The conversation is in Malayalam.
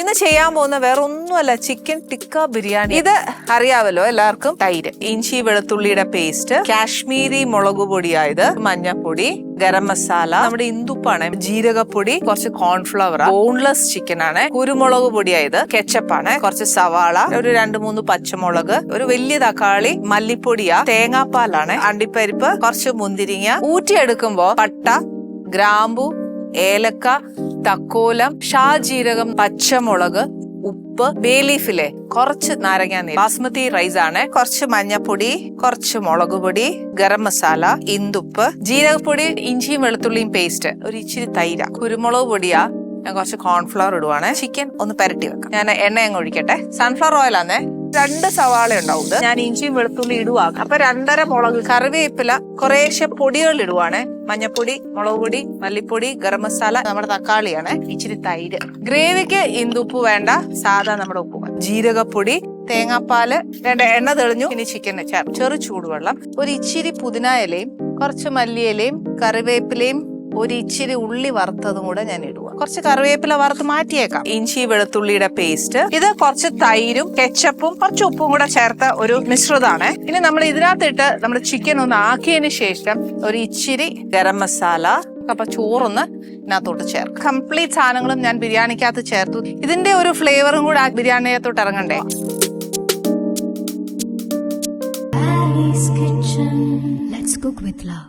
ഇന്ന് ചെയ്യാൻ പോകുന്ന വേറെ ഒന്നുമല്ല ചിക്കൻ ടിക്ക ബിരിയാണി ഇത് അറിയാവല്ലോ എല്ലാവർക്കും? തൈര്. ഇഞ്ചി വെളുത്തുള്ളിയുടെ പേസ്റ്റ് കാശ്മീരി മുളക് പൊടിയായത് മഞ്ഞപ്പൊടി ഗരം മസാല നമ്മുടെ ഇന്ദുപ്പാണ് ജീരകപ്പൊടി കുറച്ച് കോൺഫ്ലവർ ബോൺലെസ് ചിക്കൻ ആണ്. കുരുമുളക് പൊടിയായത് കെച്ചപ്പാണ് കുറച്ച് സവാള ഒരു രണ്ട് മൂന്ന് പച്ചമുളക് ഒരു വലിയ തക്കാളി മല്ലിപ്പൊടിയാ തേങ്ങാപ്പാലാണ് അണ്ടിപ്പരിപ്പ് കുറച്ച് മുന്തിരിങ്ങ. ഊറ്റിയെടുക്കുമ്പോ പട്ട ഗ്രാമ്പു ഏലക്ക തക്കോലം ഷാജീരകം പച്ചമുളക് ഉപ്പ് ബേലീഫിലെ കുറച്ച് നാരങ്ങ നീര്. ബാസ്മതി റൈസ് ആണ്. കുറച്ച് മഞ്ഞപ്പൊടി കുറച്ച് മുളക് പൊടി ഗരം മസാല ഇന്തുപ്പ് ജീരകപ്പൊടി ഇഞ്ചിയും വെളുത്തുള്ളിയും പേസ്റ്റ് ഒരു ഇച്ചിരി തൈര. കുരുമുളക് പൊടിയാ. ഞാൻ കുറച്ച് കോൺഫ്ലവർ ഇടുവാണ്. ചിക്കൻ ഒന്ന് പെരട്ടി വെക്കാം. ഞാൻ എണ്ണ അങ്ങ് ഒഴിക്കട്ടെ. സൺഫ്ലവർ ഓയിൽ ആണേ. രണ്ട് സവാള ഉണ്ടാവും ഞാൻ ഇഞ്ചിയും വെളുത്തുള്ളി ഇടുവാ. അപ്പൊ രണ്ടര മുളക് കറിവേപ്പില കുറേശ്ശെ പൊടികൾ ഇടുവാണ് മഞ്ഞപ്പൊടി മുളക് പൊടി മല്ലിപ്പൊടി ഗരം മസാല നമ്മുടെ തക്കാളിയാണ്. ഇച്ചിരി തൈര്. ഗ്രേവിക്ക് ഇന്തുപ്പ് വേണ്ട? സാധാ നമ്മുടെ ഉപ്പ് ജീരകപ്പൊടി തേങ്ങാപ്പാൽ രണ്ട് എണ്ണ തെളിഞ്ഞു. ഇനി ചിക്കൻ ചേർത്ത് ചെറു ചൂടുവെള്ളം. ഒരു ഇച്ചിരി പുതിന ഇലയും കുറച്ച് മല്ലിയിലയും കറിവേപ്പിലയും ഒരു ഇച്ചിരി ഉള്ളി വറുത്തതും കൂടെ ഞാൻ ഇടുക കുറച്ച് കറിവേപ്പില വറുത്ത് മാറ്റിയേക്കാം. ഇഞ്ചി വെളുത്തുള്ളിയുടെ പേസ്റ്റ് ഇത് കുറച്ച് തൈരും കെച്ചപ്പും കുറച്ച് ഉപ്പും കൂടെ ചേർത്ത ഒരു മിശ്രിതമാണ്. ഇനി നമ്മൾ ഇതിനകത്തിട്ട് നമ്മുടെ ചിക്കൻ ഒന്ന് ആക്കിയതിന് ശേഷം ഒരു ഇച്ചിരി ഗരം മസാല അപ്പൊ ചോറൊന്ന് ഇതിനകത്തോട്ട് ചേർക്കും. കംപ്ലീറ്റ് സാധനങ്ങളും ഞാൻ ബിരിയാണിക്കകത്ത് ചേർത്തു. ഇതിന്റെ ഒരു ഫ്ലേവറും കൂടെ ആ ബിരിയാണിക്കകത്തോട്ട് ഇറങ്ങണ്ടേ. Let's cook with love.